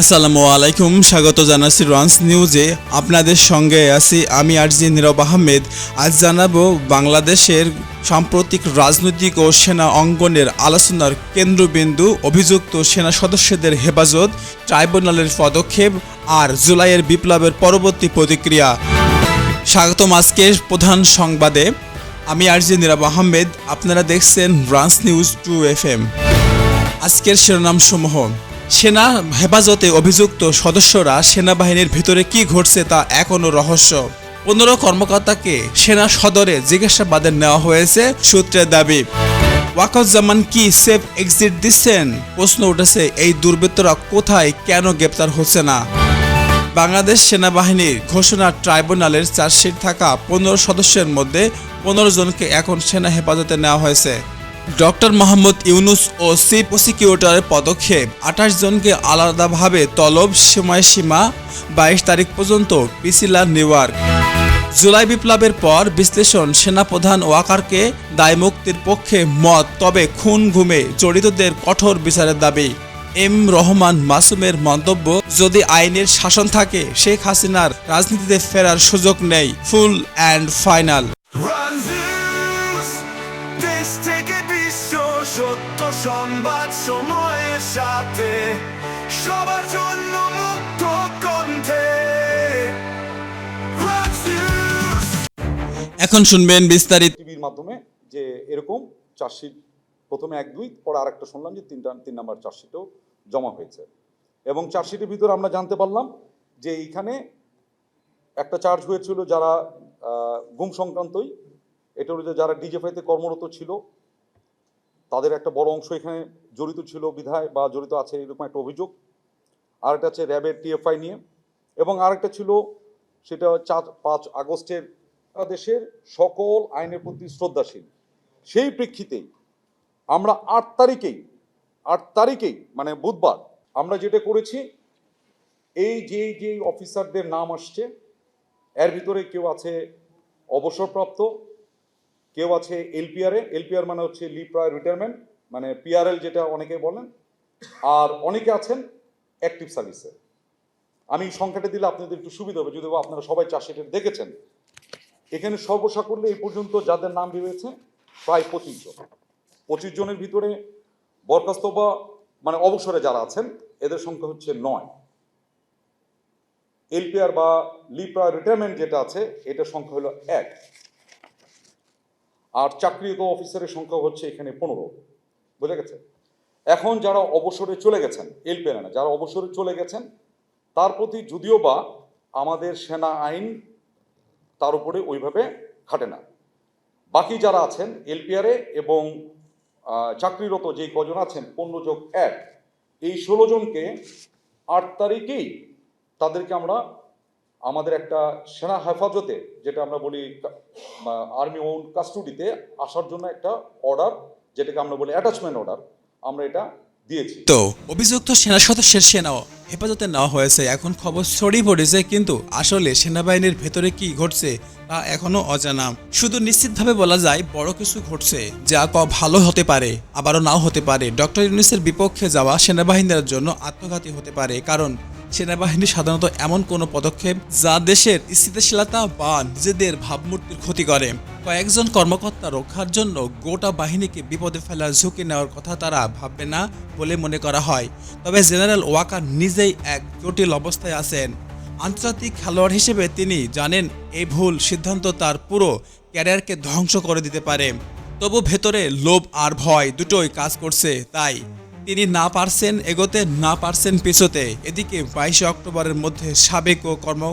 আসসালামু আলাইকুম, স্বাগত জানাচ্ছি রন্স নিউজে। আপনাদের সঙ্গে আছি আমি আরজি নীরব আহমেদ। আজ জানাব বাংলাদেশের সাম্প্রতিক রাজনৈতিক ও সেনা অঙ্গনের আলোচনার কেন্দ্রবিন্দু, অভিযুক্ত সেনা সদস্যদের হেফাজত, ট্রাইব্যুনালের পদক্ষেপ আর জুলাইয়ের বিপ্লবের পরবর্তী প্রতিক্রিয়া। স্বাগতম আজকের প্রধান সংবাদে। আমি আরজি নীরব আহমেদ, আপনারা দেখছেন রান্স নিউজ টু এফ এম। আজকের শিরোনাম সমূহ সেনা হেফাজতে অভিযুক্ত সদস্যরা সেনাবাহিনীর ভিতরে কি ঘটছে তা এখনও রহস্য। পনেরো কর্মকর্তাকে সেনা সদরে জিজ্ঞাসাবাদে নেওয়া হয়েছে সূত্রের দাবি। ওয়াকজ্জামান কি সেফ এক্সিট দিচ্ছেন? প্রশ্ন উঠেছে, এই দুর্বৃত্তরা কোথায় কেন গ্রেপ্তার হচ্ছে না? বাংলাদেশ সেনাবাহিনীর ঘোষণা ট্রাইব্যুনালের চার্জশিট থাকা পনেরো সদস্যের মধ্যে পনেরো জনকে এখন সেনা হেফাজতে নেওয়া হয়েছে। ডক্টর মোহাম্মদ ইউনুস ও চিফ প্রসিকিউটরের পদক্ষেপ। আঠাশ জনকে আলাদাভাবে তলব সময়সীমা বাইশ তারিখ পর্যন্ত পিছিলা নিউইয়র্ক জুলাই বিপ্লবের পর বিশ্লেষণ সেনাপ্রধান ওয়াকারকে দায়মুক্তির পক্ষে মত, তবে খুন ঘুমে জড়িতদের কঠোর বিচারের দাবি। এম রহমান মাসুমের মন্তব্য, যদি আইনের শাসন থাকে, শেখ হাসিনার রাজনীতিতে ফেরার সুযোগ নেই, ফুল অ্যান্ড ফাইনাল। সংবাদ সময়ের সাথে সবার জন্য মুক্ত কণ্ঠে। Run News এখন শুনবেন বিস্তারিত। টিভির মাধ্যমে যে এরকম চার্জশিট প্রথমে এক দুই পরে আরেকটা শুনলাম যে তিনটা তিন নাম্বার চার্জশিটও জমা হয়েছে। এবং চার্জশিটের ভিতরে আমরা জানতে পারলাম যে এইখানে একটা চার্জ হয়েছিল যারা আহ, গুম সংক্রান্তই এটা হলো যারা ডিজেফাইতে কর্মরত ছিল তাদের একটা বড় অংশ এখানে জড়িত ছিল বিধায় বা জড়িত আছে এরকম একটা অভিযোগ। আরেকটা আছে র্যাবের টিএফআই নিয়ে এবং আরেকটা ছিল সেটা চার পাঁচ আগস্টের দেশের সকল আইনের প্রতি শ্রদ্ধাশীল। সেই প্রেক্ষিতেই আমরা আট তারিখেই আট তারিখেই মানে বুধবার আমরা যেটা করেছি, এই যে যে অফিসারদের নাম আসছে, এর ভিতরে কেউ আছে অবসরপ্রাপ্ত কেউ আছে এলপিআরে এলপিআর মানে হচ্ছে লিভ প্রায় রিটায়ারমেন্ট মানে পিআরএল যেটা অনেকে বলেন, আর অনেকে আছেন অ্যাক্টিভ সার্ভিসে আমি সংখ্যাটা দিলে আপনাদের একটু সুবিধা হবে যদি আপনারা সবাই চাষিটা দেখেছেন। এখানে সর্বসাকুল্যে এই পর্যন্ত যাদের নাম বেরিয়েছে, প্রায় পঁচিশ জন। পঁচিশ জনের ভিতরে বরখাস্ত বা মানে অবসরে যারা আছেন, এদের সংখ্যা হচ্ছে নয়। এলপিআর বা লিপ্রা রিটায়ারমেন্ট যেটা আছে, এটার সংখ্যা হলো এক। আর চাকরিরত অফিসারের সংখ্যা হচ্ছে এখানে পনেরো। বুঝে গেছে? এখন যারা অবসরে চলে গেছেন এলপিআর না, যারা অবসরে চলে গেছেন, তার প্রতি যদিও বা আমাদের সেনা আইন তার উপরে ওইভাবে খাটে না। বাকি যারা আছেন এলপিআরে এবং চাকরিরত যে কজন আছেন, পনেরো যোগ এক, এই ষোলো জনকে আট তারিখেই তাদেরকে আমরা আমাদের একটা সেনা হেফাজতে, যেটা আমরা বলি আর্মি ওন কাস্টডিতে আসার জন্য একটা অর্ডার যেটাকে আমরা বলি অ্যাটাচমেন্ট অর্ডার আমরা এটা দিয়েছি। তো অভিযুক্ত সেনা সদস্যের সেনাও হেফাজতে নেওয়া হয়েছে। এখন খবর ছড়িয়ে পড়েছে, কিন্তু আসলে সেনাবাহিনীর ভেতরে কি ঘটছে তা এখনও অজানা। শুধু নিশ্চিতভাবে বলা যায়, বড় কিছু ঘটছে যা ক ভালো হতে পারে, আবারও নাও হতে পারে। ডক্টর ইউনুসের বিপক্ষে যাওয়া সেনাবাহিনীর জন্য আত্মঘাতী হতে পারে, কারণ সেনাবাহিনী সাধারণত এমন কোনো পদক্ষেপ যা দেশের স্থিতিশীলতা বা নিজেদের ভাবমূর্তির ক্ষতি করে। কয়েকজন কর্মকর্তা রক্ষার জন্য গোটা বাহিনীকে বিপদে ফেলার ঝুঁকি নেওয়ার কথা তারা ভাববে না বলে মনে করা হয়। তবে জেনারেল ওয়াকার নিজেই এক জটিল অবস্থায় আছেন। আন্তর্জাতিক খেলোয়াড় হিসেবে তিনি জানেন এই ভুল সিদ্ধান্ত তার পুরো ক্যারিয়ারকে ধ্বংস করে দিতে পারে। তবু ভেতরে লোভ আর ভয় দুটোই কাজ করছে, তাই তিনি না পারছেন এগোতে, না পারছেন পিছোতে। এদিকে বাইশে অক্টোবরের মধ্যে সাবেক ও কর্ম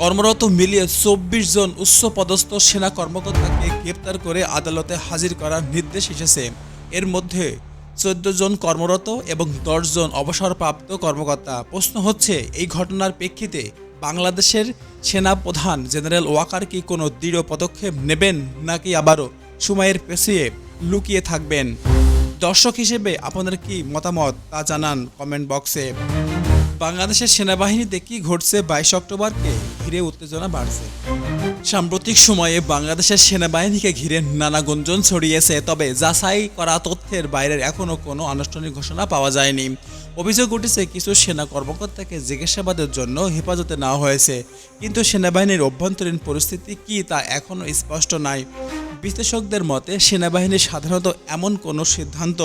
কর্মরত মিলিয়ে চব্বিশ জন উচ্চ পদস্থ সেনা কর্মকর্তাকে গ্রেপ্তার করে আদালতে হাজির করার নির্দেশ এসেছে। এর মধ্যে চোদ্দ জন কর্মরত এবং দশজন অবসরপ্রাপ্ত কর্মকর্তা। প্রশ্ন হচ্ছে, এই ঘটনার প্রেক্ষিতে বাংলাদেশের সেনা প্রধান জেনারেল ওয়াকার কি কোনো দৃঢ় পদক্ষেপ নেবেন নাকি আবারও সময়ের পেছিয়ে লুকিয়ে থাকবেন? দর্শক হিসেবে আপনাদের কি মতামত তা জানান কমেন্ট বক্সে। বাংলাদেশের সেনাবাহিনীতে কি ঘটছে বাইশ অক্টোবরকে ঘিরে উত্তেজনা বাড়ছে। সাম্প্রতিক সময়ে বাংলাদেশের সেনাবাহিনীকে ঘিরে নানা গুঞ্জন ছড়িয়েছে, তবে যাচাই করা তথ্যের বাইরের এখনও কোনো আনুষ্ঠানিক ঘোষণা পাওয়া যায়নি। অভিযোগ উঠেছে, কিছু সেনা কর্মকর্তাকে জিজ্ঞাসাবাদের জন্য হেফাজতে নেওয়া হয়েছে, কিন্তু সেনাবাহিনীর অভ্যন্তরীণ পরিস্থিতি কি তা এখনও স্পষ্ট নাই। বিশ্লেষকদের মতে, সেনাবাহিনী সাধারণত এমন কোনো সিদ্ধান্ত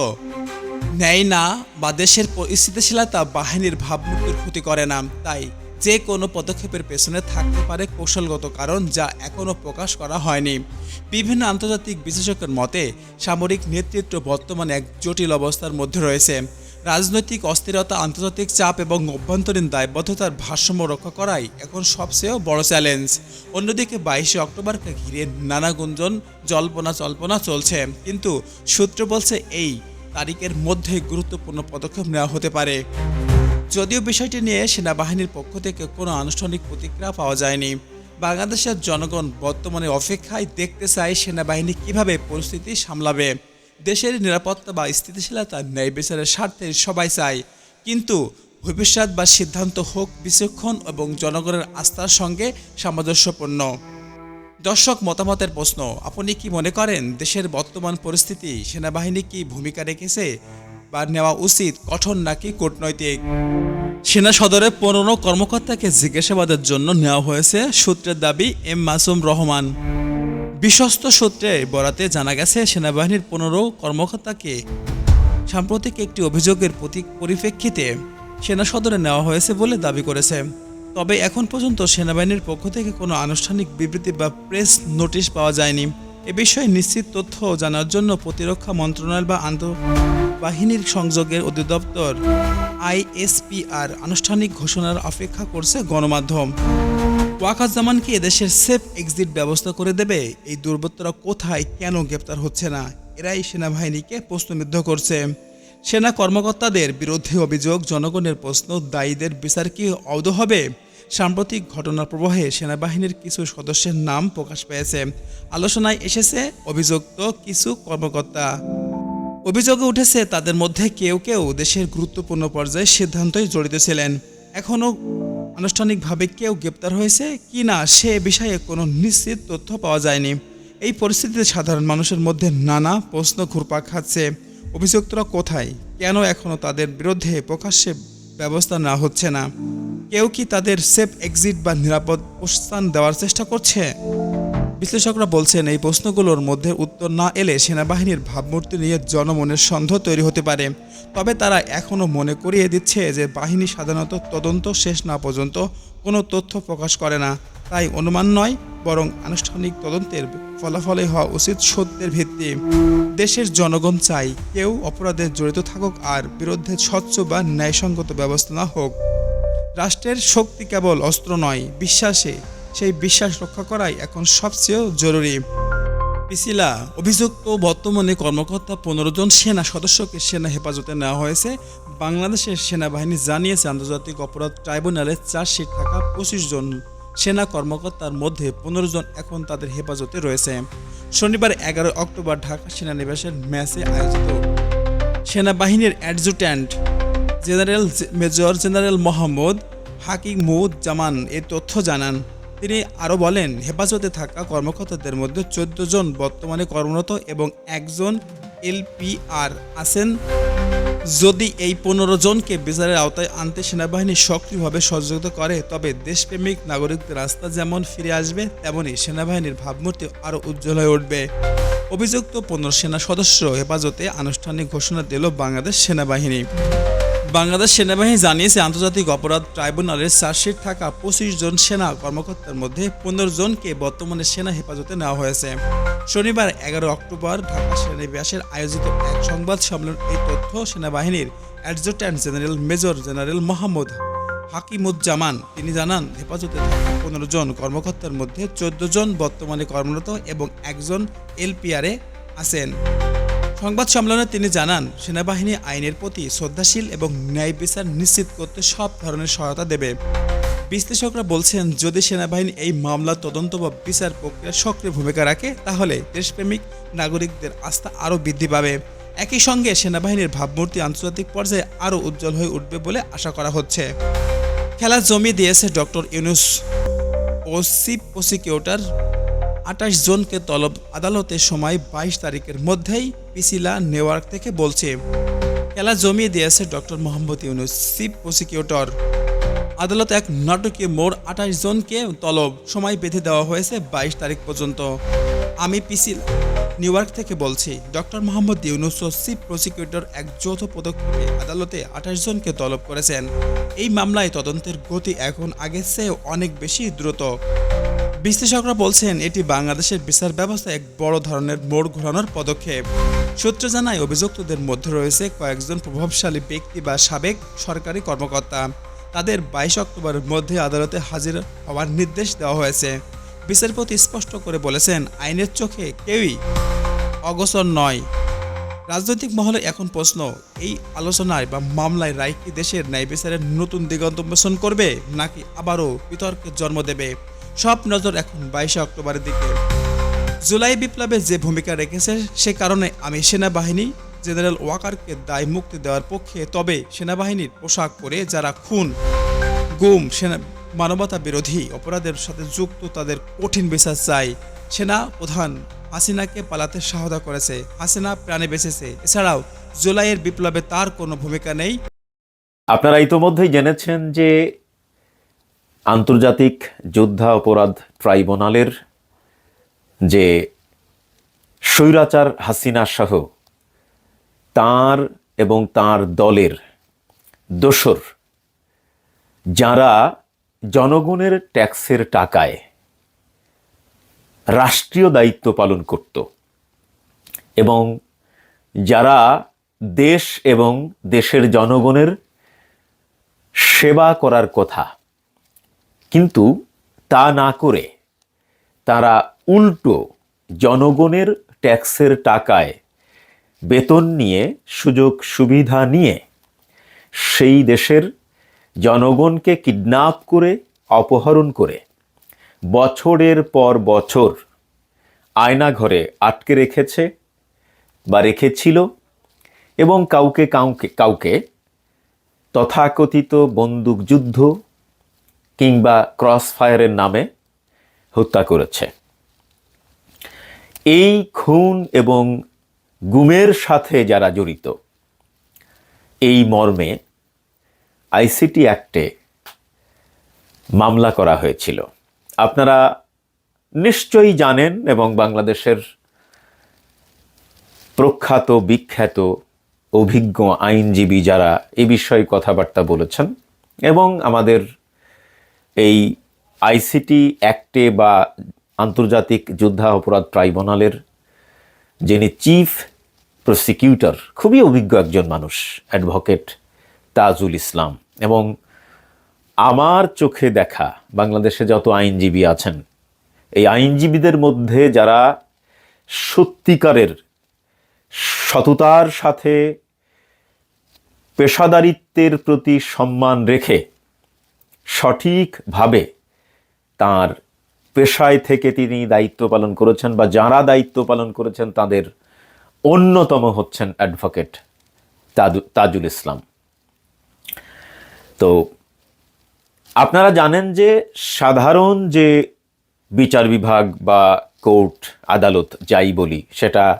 নেয় না বা দেশের স্থিতিশীলতা বাহিনীর ভাবমূর্তির ক্ষতি করে না। তাই যে কোনো পদক্ষেপের পেছনে থাকতে পারে কৌশলগত কারণ যা এখনও প্রকাশ করা হয়নি। বিভিন্ন আন্তর্জাতিক বিশেষজ্ঞের মতে, সামরিক নেতৃত্ব বর্তমানে এক জটিল অবস্থার মধ্যে রয়েছে। রাজনৈতিক অস্থিরতা, আন্তর্জাতিক চাপ এবং অভ্যন্তরীণ দায়বদ্ধতার ভারসাম্য রক্ষা করাই এখন সবচেয়ে বড় চ্যালেঞ্জ। অন্যদিকে বাইশে অক্টোবরকে ঘিরে নানা গুঞ্জন জল্পনা জল্পনা চলছে। কিন্তু সূত্র বলছে এই তারিখের মধ্যে গুরুত্বপূর্ণ পদক্ষেপ নেওয়া হতে পারে। যদিও বিষয়টি নিয়ে সেনাবাহিনীর পক্ষ থেকে কোনো আনুষ্ঠানিক প্রতিক্রিয়া পাওয়া যায়নি। বাংলাদেশের জনগণ বর্তমানে অপেক্ষায় দেখতে চায় সেনাবাহিনী কীভাবে পরিস্থিতি সামলাবে। দেশের নিরাপত্তা বা স্থিতিশীলতা ন্যায় বিচারের স্বার্থে সবাই চায়। কিন্তু ভবিষ্যৎ বা সিদ্ধান্ত হোক বিচক্ষণ এবং জনগণের আস্থার সঙ্গে সামঞ্জস্যপূর্ণ। দর্শক মতামতের প্রশ্ন, আপনি কি মনে করেন দেশের বর্তমান পরিস্থিতি, সেনাবাহিনী কি ভূমিকা রেখেছে বা নেওয়া উচিত কঠোর নাকি কূটনৈতিক? সেনা সদরে পনেরো কর্মকর্তাকে জিজ্ঞাসাবাদের জন্য নেওয়া হয়েছে সূত্রের দাবি, এম মাসুম রহমান। বিশ্বস্ত সূত্রে বরাতে জানা গেছে, সেনাবাহিনীর পনেরো কর্মকর্তাকে সাম্প্রতিক একটি অভিযোগের পরিপ্রেক্ষিতে সেনা সদরে নেওয়া হয়েছে বলে দাবি করেছে। তবে এখন পর্যন্ত সেনাবাহিনীর পক্ষ থেকে কোনো আনুষ্ঠানিক বিবৃতি বা প্রেস নোটিশ পাওয়া যায়নি। এ বিষয়ে নিশ্চিত তথ্য জানার জন্য প্রতিরক্ষা মন্ত্রণালয় বা আন্তঃবাহিনীর সংযোগের অধিদপ্তর আইএসপিআর আনুষ্ঠানিক ঘোষণার অপেক্ষা করছে গণমাধ্যম। ওয়াকাজ্জামান কি এদেশের সেফ এক্সিট ব্যবস্থা করে দেবে? এই দুর্বৃত্তরা কোথায়? কেন গ্রেপ্তার হচ্ছে না? এরাই সেনাবাহিনীকে প্রশ্নবিদ্ধ করছে। সেনা কর্মকর্তাদের বিরুদ্ধে অভিযোগ, জনগণের প্রশ্ন, দায়ীদের বিচার কি অবধ হবে? সাম্প্রতিক ঘটনার প্রবাহে সেনাবাহিনীর কিছু সদস্যের নাম প্রকাশ পেয়েছে। আলোচনায় এসেছে অভিযুক্ত কিছু কর্মকর্তা। অভিযোগে উঠেছে, তাদের মধ্যে কেউ কেউ দেশের গুরুত্বপূর্ণ পর্যায়ে সিদ্ধান্তই জড়িত ছিলেন। এখনও আনুষ্ঠানিকভাবে কেউ গ্রেপ্তার হয়েছে কি না সে বিষয়ে কোনো নিশ্চিত তথ্য পাওয়া যায়নি। এই পরিস্থিতিতে সাধারণ মানুষের মধ্যে নানা প্রশ্ন ঘুরপাক খাচ্ছে। অভিযুক্তরা কোথায়? কেন এখনও তাদের বিরুদ্ধে প্রকাশ্যে ব্যবস্থা নেওয়া হচ্ছে না। কেউ কি তাদের সেফ এক্সিট বা নিরাপদ প্রস্থান দেওয়ার চেষ্টা করছে? বিশ্লেষকরা বলছেন, এই প্রশ্নগুলোর মধ্যে উত্তর না এলে সেনাবাহিনীর ভাবমূর্তি নিয়ে জনমনের সন্দেহ তৈরি হতে পারে। তবে তারা এখনও মনে করিয়ে দিচ্ছে যে বাহিনী সাধারণত তদন্ত শেষ না পর্যন্ত কোনো তথ্য প্রকাশ করে না। তাই অনুমান নয়, বরং আনুষ্ঠানিক তদন্তের ফলাফলে হওয়া উচিত সত্যের ভিত্তি। দেশের জনগণ চাই কেউ অপরাধে জড়িত থাকুক আর বিরুদ্ধে স্বচ্ছ বা ন্যায়সঙ্গত ব্যবস্থা না হোক। রাষ্ট্রের শক্তি কেবল অস্ত্র নয়, বিশ্বাসে। সেই বিশ্বাস রক্ষা করাই এখন সবচেয়ে জরুরি। পিসিলা অভিযুক্ত বর্তমানে কর্মকর্তা পনেরো জন সেনা সদস্যকে সেনা হেফাজতে নেওয়া হয়েছে। বাংলাদেশের সেনাবাহিনী জানিয়েছে, আন্তর্জাতিক অপরাধ ট্রাইব্যুনালে চার্জশিট থাকা পঁচিশ জন সেনা কর্মকর্তার মধ্যে পনেরো জন এখন তাদের হেফাজতে রয়েছে। শনিবার এগারো অক্টোবর ঢাকা সেনানিবাসের ম্যাচে আয়োজিত সেনাবাহিনীর adjutant general major general Mohammad Hakimuzzaman এ তথ্য জানান। তিনি আরও বলেন, হেফাজতে থাকা কর্মকর্তাদের মধ্যে চোদ্দ জন বর্তমানে কর্মরত এবং একজন এলপিআর আছেন। যদি এই পনেরো জনকে বিচারের আওতায় আনতে সেনাবাহিনী সক্রিয়ভাবে সহযোগিতা করে, তবে দেশপ্রেমিক নাগরিকদের রাস্তা যেমন ফিরে আসবে তেমনই সেনাবাহিনীর ভাবমূর্তি আরও উজ্জ্বল হয়ে উঠবে। অভিযুক্ত পনেরো সেনা সদস্য হেফাজতে আনুষ্ঠানিক ঘোষণা দিল বাংলাদেশ সেনাবাহিনী। বাংলাদেশ সেনাবাহিনী জানিয়েছে, আন্তর্জাতিক অপরাধ ট্রাইব্যুনালের চার্জশিট থাকা পঁচিশ জন সেনা কর্মকর্তার মধ্যে পনেরো জনকে বর্তমানে সেনা হেফাজতে নেওয়া হয়েছে। শনিবার এগারো অক্টোবর ঢাকা সেনানিবাসের আয়োজিত এক সংবাদ সম্মেলন এই তথ্য সেনাবাহিনীর adjutant general major general Mohammad Hakimuzzaman. তিনি জানান, হেফাজতে থাকা পনেরো জন কর্মকর্তার মধ্যে চোদ্দ জন বর্তমানে কর্মরত এবং একজন এলপিআরে আছেন। সংবাদ সম্মেলনে তিনি জানান, সেনাবাহিনী আইনের প্রতি শ্রদ্ধাশীল এবং ন্যায় বিচার নিশ্চিত করতে সব ধরনের সহায়তা দেবে। বিশ্লেষকরা বলছেন, যদি সেনাবাহিনী এই মামলা তদন্ত বা বিচার প্রক্রিয়ার সক্রিয় ভূমিকা রাখে, তাহলে দেশপ্রেমিক নাগরিকদের আস্থা আরও বৃদ্ধি পাবে। একই সঙ্গে সেনাবাহিনীর ভাবমূর্তি আন্তর্জাতিক পর্যায়ে আরও উজ্জ্বল হয়ে উঠবে বলে আশা করা হচ্ছে। খেলা জমি দিয়েছে ডক্টর ইউনুস ও চিফ প্রসিকিউটর আঠাশ জনকে তলব আদালতের সময় বাইশ তারিখের মধ্যেই পিসিলা নেওয়ার্ক থেকে বলছে, খেলা জমিয়ে দিয়েছে doctor Mohammad Yunus, chief prosecutor. আদালতে এক নাটকীয় মোড় আঠাশ জনকে তলব সময় বেঁধে দেওয়া হয়েছে বাইশ তারিখ পর্যন্ত। আমি পিসিল নিউ ইয়র্ক থেকে বলছি, ডক্টর মোহাম্মদ ইউনুস ও চিফ প্রসিকিউটর এক যৌথ পদক্ষেপে আদালতে আঠাশ জনকে তলব করেছেন। এই মামলায় তদন্তের গতি এখন আগের চেয়ে অনেক বেশি দ্রুত। বিশ্লেষকরা বলছেন, এটি বাংলাদেশের বিচার ব্যবস্থা এক বড় ধরনের মোড় ঘোরানোর পদক্ষেপ। সূত্র জানায়, অভিযুক্তদের মধ্যে রয়েছে কয়েকজন প্রভাবশালী ব্যক্তি বা সাবেক সরকারি কর্মকর্তা। তাদের বাইশ অক্টোবরের মধ্যে আদালতে হাজির হওয়ার নির্দেশ দেওয়া হয়েছে। বিচারপতি স্পষ্ট করে বলেছেন, আইনের চোখে কেউই অগোচর নয়। রাজনৈতিক মহলে এখন প্রশ্ন, এই আলোচনায় বা মামলায় রায় কি দেশের ন্যায় বিচারের নতুন দিগন্ত করবে, নাকি আবারও বিতর্কের জন্ম দেবে? সব নজর এখন বাইশে অক্টোবরের দিকে। জুলাই বিপ্লবে যে ভূমিকা রেখেছে, সে কারণে আমি সেনাবাহিনী জেনারেল ওয়াকারকে দায় মুক্তি দেওয়ার পক্ষে, তবে সেনাবাহিনীর পোশাক পরে যারা খুন, গুম, সেনা মানবতা বিরোধী অপরাধের সাথে যুক্ত তাদের কঠিন বিচার চাই। সেনা প্রধান হাসিনাকে পালাতে সহায়তা করেছে, হাসিনা প্রাণে বেঁচেছে। এছাড়াও জুলাইয়ের বিপ্লবে তার কোনো ভূমিকা নেই। আপনারা ইতোমধ্যেই জেনেছেন যে আন্তর্জাতিক যোদ্ধা অপরাধ ট্রাইব্যুনালের যে স্বৈরাচার হাসিনা সহ তার এবং তার দলের দোসর, যারা জনগণের ট্যাক্সের টাকায় রাষ্ট্রীয় দায়িত্ব পালন করত এবং যারা দেশ এবং দেশের জনগণের সেবা করার কথা কিন্তু তা না করে তারা উল্টো জনগণের ট্যাক্সের টাকায় বেতন নিয়ে, সুযোগ সুবিধা নিয়ে সেই দেশের জনগণকে কিডন্যাপ করে, অপহরণ করে বছরের পর বছর আয়নাঘরে আটকে রেখেছে বা রেখেছিল এবং কাউকে কাউকে কাউকে তথাকথিত বন্দুকযুদ্ধ কিংবা ক্রস ফায়ারের নামে হত্যা করেছে। এই খুন এবং গুমের সাথে যারা জড়িত, এই মর্মে আইসিটি অ্যাক্টে মামলা করা হয়েছিল। আপনারা নিশ্চয়ই জানেন এবং বাংলাদেশের প্রখ্যাত, বিখ্যাত, অভিজ্ঞ আইনজীবী যারা এ বিষয়ে কথাবার্তা বলেছেন এবং আমাদের এই আইসিটি অ্যাক্টে বা আন্তর্জাতিক যোদ্ধা অপরাধ ট্রাইব্যুনালের যিনি চিফ প্রসিকিউটর, খুবই অভিজ্ঞ একজন মানুষ, অ্যাডভোকেট তাজুল ইসলাম। এবং আমার চোখে দেখা বাংলাদেশে যত আইনজীবী আছেন, এই আইনজীবীদের মধ্যে যারা সত্যিকারের সততার সাথে পেশাদারিত্বের প্রতি সম্মান রেখে সঠিকভাবে তার পেশায় থেকে তিনি দায়িত্ব পালন করেছেন বা যারা দায়িত্ব পালন করেছেন তাদের অন্যতম হচ্ছেন অ্যাডভোকেট তাজু- তাজুল ইসলাম। তো আপনারা জানেন যে সাধারণ যে বিচার বিভাগ বা কোর্ট আদালত যাই বলি সেটা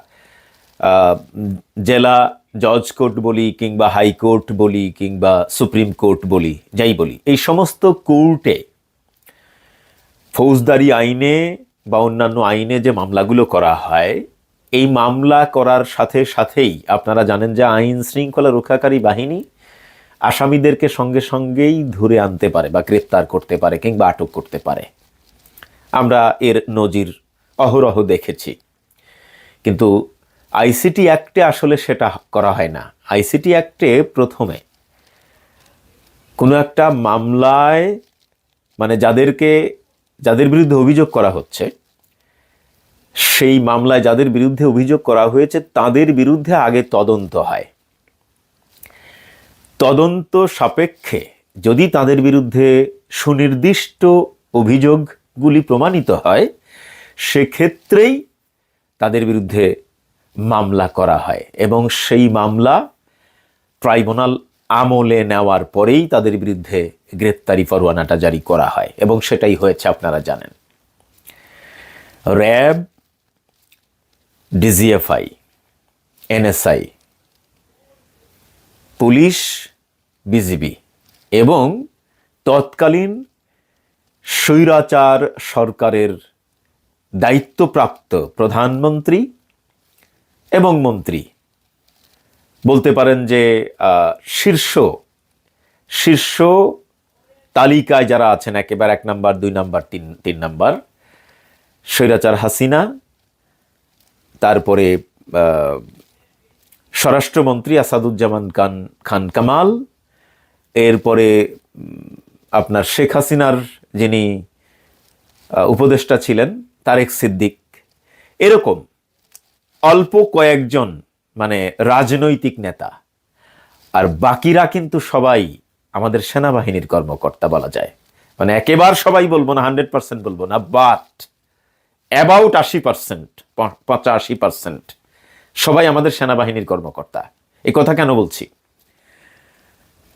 জেলা জজ কোর্ট বলি কিংবা হাইকোর্ট বলি কিংবা সুপ্রিম কোর্ট বলি, যাই বলি। এই সমস্ত কোর্টে ফৌজদারি আইনে বা অন্যান্য আইনে যে মামলাগুলো করা হয়, এই মামলা করার সাথে সাথেই আপনারা জানেন যে আইন শৃঙ্খলা রক্ষাকারী বাহিনী আসামিদেরকে সঙ্গে সঙ্গেই ধরে আনতে পারে বা গ্রেপ্তার করতে পারে কিংবা আটক করতে পারে। আমরা এর নজির অহরহ দেখেছি। কিন্তু আইসিটি অ্যাক্টে আসলে সেটা করা হয় না। আইসিটি অ্যাক্টে প্রথমে কোনো একটা মামলায় মানে যাদেরকে, যাদের বিরুদ্ধে অভিযোগ করা হচ্ছে, সেই মামলায় যাদের বিরুদ্ধে অভিযোগ করা হয়েছে, তাদের বিরুদ্ধে আগে তদন্ত হয়। তদন্ত সাপেক্ষে যদি তাদের বিরুদ্ধে সুনির্দিষ্ট অভিযোগগুলি প্রমাণিত হয়, সেক্ষেত্রেই তাদের বিরুদ্ধে মামলা করা হয় এবং সেই মামলা ট্রাইব্যুনাল আমলে নেওয়ার পরেই তাদের বিরুদ্ধে গ্রেপ্তারি পরোয়ানাটা জারি করা হয় এবং সেটাই হয়েছে, আপনারা জানেন। RAB, DGFI, NSI, police, BGB এবং তৎকালীন স্বৈরাচার সরকারের দায়িত্বপ্রাপ্ত প্রধানমন্ত্রী এবং মন্ত্রী। বলতে পারেন যে শীর্ষ শীর্ষ তালিকায় যারা আছেন, একেবারে এক নাম্বার, দুই নাম্বার, তিন তিন নাম্বার, স্বৈরাচার হাসিনা, তারপরে স্বরাষ্ট্রমন্ত্রী আসাদুজ্জামান খান খান কামাল, এরপরে আপনার শেখ হাসিনার যিনি উপদেষ্টা ছিলেন, তারেক সিদ্দিক, এরকম। অল্প কয়েকজন মানে রাজনৈতিক নেতা। আর বাকিরা কিন্তু সবাই আমাদের সেনাবাহিনীর কর্মকর্তা বলা যায়। মানে একেবারে সবাই বলব না, হান্ড্রেড পার্সেন্ট বলব না বাট অ্যাবাউট আশি পার্সেন্ট পঁচাশি পার্সেন্ট সবাই আমাদের সেনাবাহিনীর কর্মকর্তা। এই কথা কেন বলছি?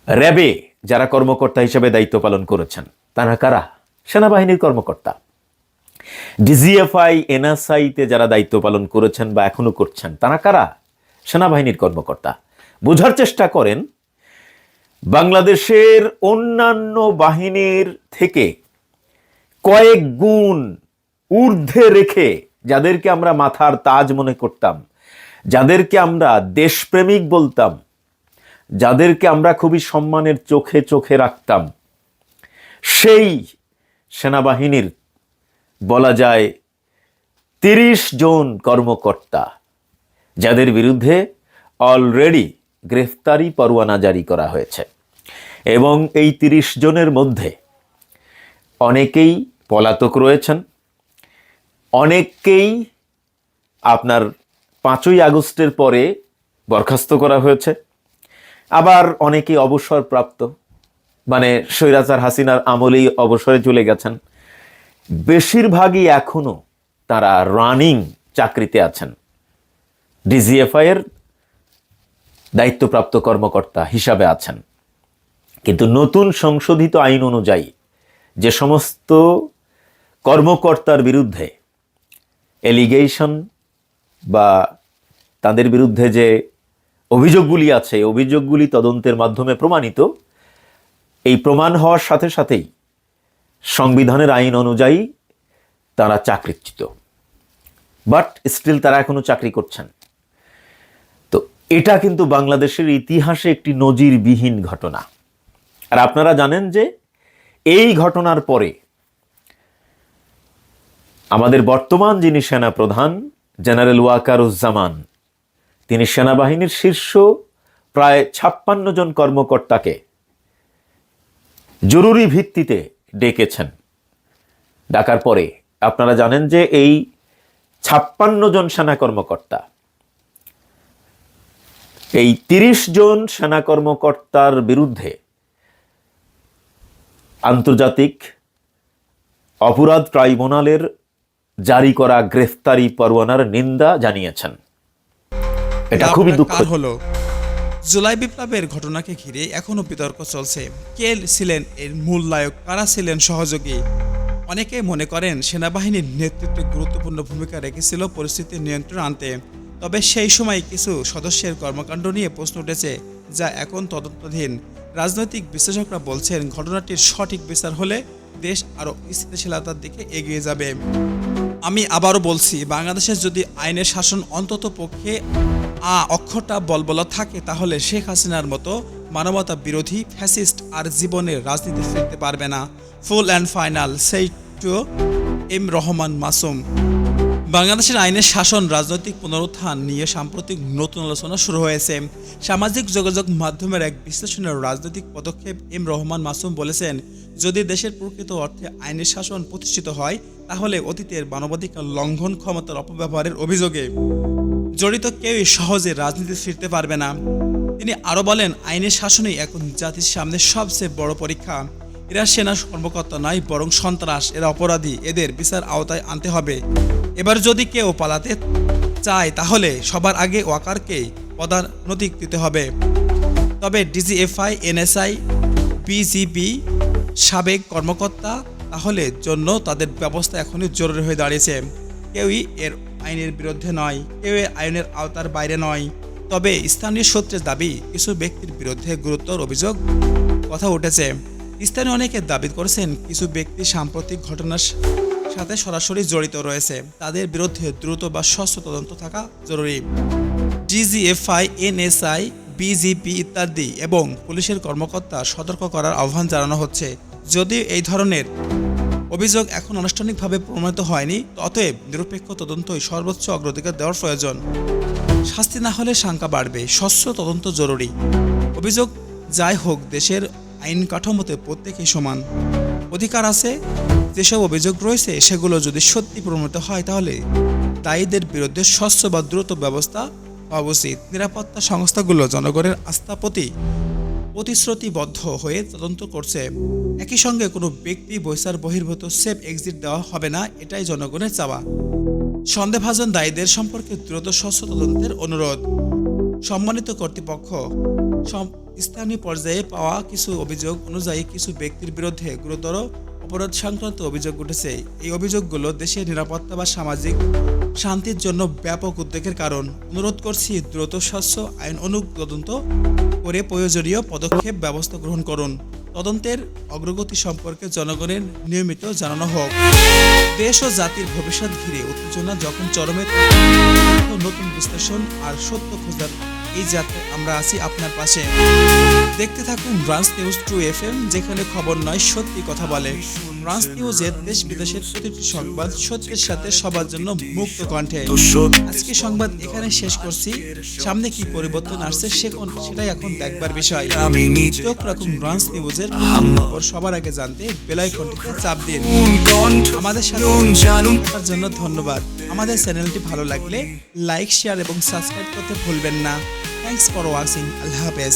র্যাবে যারা কর্মকর্তা হিসেবে দায়িত্ব পালন করেছেন, তারা কারা? সেনাবাহিনীর কর্মকর্তা। ডিজিএফআই এনএসআইতে যারা দায়িত্ব পালন করেছেন বা এখনও করছেন, তারা কারা? সেনাবাহিনীর কর্মকর্তা। বোঝার চেষ্টা করেন, বাংলাদেশের অন্যান্য বাহিনীর থেকে কয়েক গুণ ঊর্ধ্বে রেখে যাদেরকে আমরা মাথার তাজ মনে করতাম, যাদেরকে আমরা দেশপ্রেমিক বলতাম, যাদেরকে আমরা খুবই সম্মানের চোখে চোখে রাখতাম, সেই সেনাবাহিনীর বলা যায় তিরিশ জন কর্মকর্তা, যাদের বিরুদ্ধে অলরেডি গ্রেফতারি পরোয়ানা জারি করা হয়েছে। এবং এই তিরিশ জনের মধ্যে অনেকেই পলাতক রয়েছেন, অনেককেই আপনার পাঁচই আগস্টের পরে বরখাস্ত করা হয়েছে। আবার অনেকেই অবসরপ্রাপ্ত মানে স্বৈরাচার হাসিনার আমলেই অবসরে চলে গেছেন। বেশিরভাগই এখনও তারা রানিং চাকরিতে আছেন। ডিজিএফআই এর দায়িত্বপ্রাপ্ত কর্মকর্তা হিসাবে আছেন। কিন্তু নতুন সংশোধিত আইন অনুযায়ী যে সমস্ত কর্মকর্তার বিরুদ্ধে এলিগেশন বা তাদের বিরুদ্ধে যে অভিযোগগুলি আছে অভিযোগগুলি তদন্তের মাধ্যমে প্রমাণিত, এই প্রমাণ হওয়ার সাথে সাথেই সংবিধানের আইন অনুযায়ী তারা চাকরিচ্যুত। বাট স্টিল তারা এখনও চাকরি করছেন। তো এটা কিন্তু বাংলাদেশের ইতিহাসে একটি নজিরবিহীন ঘটনা। আর আপনারা জানেন যে এই ঘটনার পরে আমাদের বর্তমান যিনি সেনা প্রধান জেনারেল ওয়াকারুজ্জামান, তিনি সেনাবাহিনীর শীর্ষ প্রায় ছাপ্পান্ন জন কর্মকর্তাকে জরুরি ভিত্তিতে ডেকেছেন। ডাকার পরে আপনারা জানেন যে এই ছাপ্পান্ন জন সেনা কর্মকর্তা এই তিরিশ জন সেনা কর্মকর্তার বিরুদ্ধে আন্তর্জাতিক অপরাধ ট্রাইব্যুনালের জারি করা গ্রেফতারি পরোয়ানার নিন্দা জানিয়েছেন। এটা খুবই দুঃখ হলো? জুলাই বিপ্লবের ঘটনাকে ঘিরে এখনও বিতর্ক চলছে। কে ছিলেন এর মূল নায়ক, কারা ছিলেন সহযোগী? অনেকে মনে করেন সেনাবাহিনীর নেতৃত্বে গুরুত্বপূর্ণ ভূমিকা রেখেছিল পরিস্থিতি নিয়ন্ত্রণ আনতে। তবে সেই সময় কিছু সদস্যের কর্মকাণ্ড নিয়ে প্রশ্ন উঠেছে, যা এখন তদন্তাধীন। রাজনৈতিক বিশ্লেষকরা বলছেন, ঘটনাটির সঠিক বিচার হলে দেশ আরও স্থিতিশীলতার দিকে এগিয়ে যাবে। আমি আবারও বলছি বাংলাদেশের যদি আইনের শাসন অন্তত পক্ষে আ অক্ষরটা বলবলা থাকে, তাহলে শেখ হাসিনার মতো মানবতা বিরোধী ফ্যাসিস্ট আর জীবনের রাজনীতি ফিরতে পারবে না। ফুল অ্যান্ড ফাইনাল সেই টু এম রহমান মাসুম। বাংলাদেশের আইনের শাসন রাজনৈতিক পুনরুত্থান নিয়ে সাম্প্রতিক নতুন আলোচনা শুরু হয়েছে। সামাজিক যোগাযোগ মাধ্যমের এক বিশ্লেষণের রাজনৈতিক পদক্ষেপ এম রহমান মাসুম বলেছেন, যদি দেশের প্রকৃত অর্থে আইনের শাসন প্রতিষ্ঠিত হয় তাহলে অতীতের মানবাধিকার লঙ্ঘন ক্ষমতার অপব্যবহারের অভিযোগে জড়িত কেউই সহজে রাজনীতি ফিরতে পারবে না। তিনি আরও বলেন, আইনের শাসনই এখন জাতির সামনে সবচেয়ে বড় পরীক্ষা। এরা সেনা কর্মকর্তা নয়, বরং সন্ত্রাস, এরা অপরাধী, এদের বিচার আওতায় আনতে হবে। এবার যদি কেউ পালাতে চায়, তাহলে সবার আগে ওয়াকারকে পদানোন্নতি দিতে হবে। তবে ডিজিএফআই, এনএসআই, বিজিবি, সাবেক কর্মকর্তা তাহলে জন্য তাদের ব্যবস্থা এখনই জরুরি হয়ে দাঁড়িয়েছে। কেউই এর আইনের বিরুদ্ধে নয়, কেউ এর আইনের আওতার বাইরে নয়। তবে স্থানীয় সূত্রের দাবি, কিছু ব্যক্তির বিরুদ্ধে গুরুতর অভিযোগ কথা উঠেছে। স্থানীয় অনেকে দাবি করেছেন, কিছু ব্যক্তি সাম্প্রতিক ঘটনার সাথে সরাসরি জড়িত রয়েছে। তাদের বিরুদ্ধে দ্রুত বা স্বচ্ছ তদন্ত থাকা জরুরি। ডিজিএফআই, এনএসআই, বিজিপি ইত্যাদি এবং পুলিশের কর্মকর্তা সতর্ক করার আহ্বান জানানো হচ্ছে। যদিও এই ধরনের অভিযোগ এখন আনুষ্ঠানিকভাবে প্রমাণিত হয়নি, অতএব নিরপেক্ষ তদন্তই সর্বোচ্চ অগ্রাধিকার দেওয়ার প্রয়োজন। শাস্তি না হলে শঙ্কা বাড়বে। স্বচ্ছ তদন্ত জরুরি। অভিযোগ যাই হোক, দেশের আইন কাঠামোতে প্রত্যেকেই সমান। অধিকার আছে, যেসব অভিযোগ রয়েছে, সেগুলো যদি সত্যি প্রমাণিত হয়, তাহলে দায়ীদের বিরুদ্ধে স্বচ্ছ বা দ্রুত ব্যবস্থা হওয়া উচিত। নিরাপত্তা সংস্থাগুলো জনগণের আস্থা প্রতি প্রতিশ্রুতিবদ্ধ হয়ে তদন্ত করছে। একই সঙ্গে কোনো ব্যক্তি বৈশার বহির্ভূত সেফ এক্সিট দেওয়া হবে না, এটাই জনগণের চাওয়া। সন্দেহভাজন দায়ীদের সম্পর্কে দ্রুত স্বচ্ছ তদন্তের অনুরোধ। সম্মানিত কর্তৃপক্ষ স্থানীয় পর্যায়ে পাওয়া কিছু অভিযোগ অনুযায়ী কিছু ব্যক্তির বিরুদ্ধে গুরুতর অপরাধ সংক্রান্ত অভিযোগ উঠেছে। এই অভিযোগগুলো দেশের নিরাপত্তা বা সামাজিক শান্তির জন্য ব্যাপক উদ্বেগের কারণ। অনুরোধ করছি দ্রুত স্বচ্ছ আইন অনুগ তদন্ত করে প্রয়োজনীয় পদক্ষেপ ব্যবস্থা গ্রহণ করুন। তদন্তের অগ্রগতি সম্পর্কে জনগণের নিয়মিত জানানো হোক। দেশ ও জাতির ভবিষ্যৎ ঘিরে উত্তেজনা যখন চরমে নতুন বিশ্লেষণ আর সত্য খোঁজার এই যাত্রায় আমরা আছি আপনার পাশে। দেখতে থাকুন branch news two F M যেখানে খবর নয়, সত্যি কথা বলে। ব্রাঞ্চ নিউজের দেশ বিদেশের প্রতিটি সংবাদ সত্যের সাথে সবার জন্য মুক্ত কণ্ঠে। আজকে সংবাদ এখানে শেষ করছি। সামনে কি পরিবর্তন আসছে সে কোন সেটাই এখন দেখবার বিষয়। চোখ রাখুন ব্রাঞ্চ নিউজের। খবর সবার আগে জানতে বেলাই কণ্ঠে চাপ দিন। আমাদের সাথে থাকার জন্য ধন্যবাদ। আমাদের চ্যানেলটি ভালো লাগলে লাইক শেয়ার এবং সাবস্ক্রাইব করতে ভুলবেন না। থ্যাংকস ফর ওয়াচিং আল্লাহ হাফেজ।